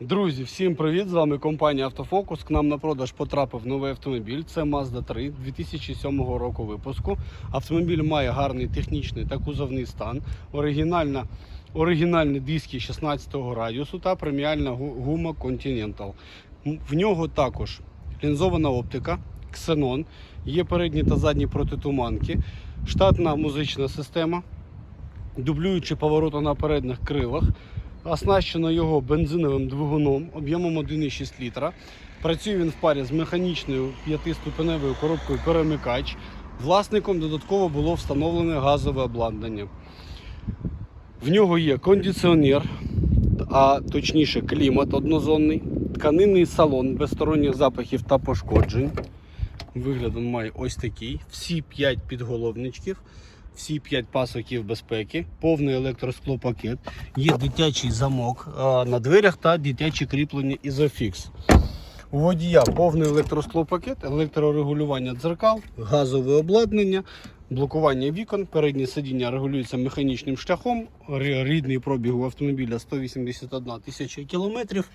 Друзі, всім привіт! З вами компанія Автофокус. К нам на продаж потрапив новий автомобіль. Це Mazda 3 2007 року випуску. Автомобіль має гарний технічний та кузовний стан. Оригінальна, оригінальні диски 16 го радіусу та преміальна гума Continental. В нього також лінзована оптика, ксенон, є передні та задні протитуманки, штатна музична система, дублюючи повороти на передніх крилах. Оснащено його бензиновим двигуном об'ємом 1,6 літра. Працює він в парі з механічною п'ятиступеневою коробкою перемикач. Власником додатково було встановлене газове обладнання. В нього є кондиціонер, а точніше клімат однозонний, тканинний салон без сторонніх запахів та пошкоджень. Вигляд він має ось такий. Всі 5 підголовничків, всі 5 пасоків безпеки, повний електросклопакет. Є дитячий замок на дверях та дитячі кріплення Isofix. У водія повний електросклопакет, електрорегулювання дзеркал, газове обладнання, блокування вікон, переднє сидіння регулюється механічним шляхом. Рідний пробіг у автомобіля 181 тисяча кілометрів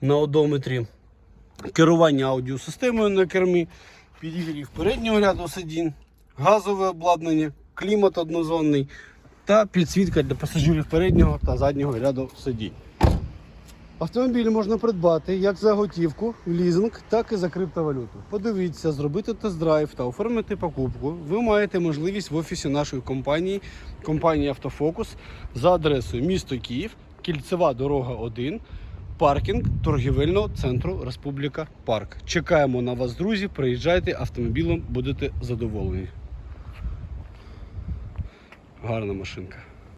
на одометрі. Керування аудіосистемою на кермі, підігрів переднього ряду сидінь, газове обладнання, клімат однозонний та підсвітка для пасажирів переднього та заднього ряду сидінь. Автомобіль можна придбати як за готівку, лізинг, так і за криптовалюту. Подивіться, зробити тест-драйв та оформити покупку. Ви маєте можливість в офісі нашої компанії, компанії Автофокус, за адресою місто Київ, кільцева дорога 1, паркінг торгівельного центру Республіка Парк. Чекаємо на вас, друзі. Приїжджайте автомобілем, будете задоволені. Гарна машинка.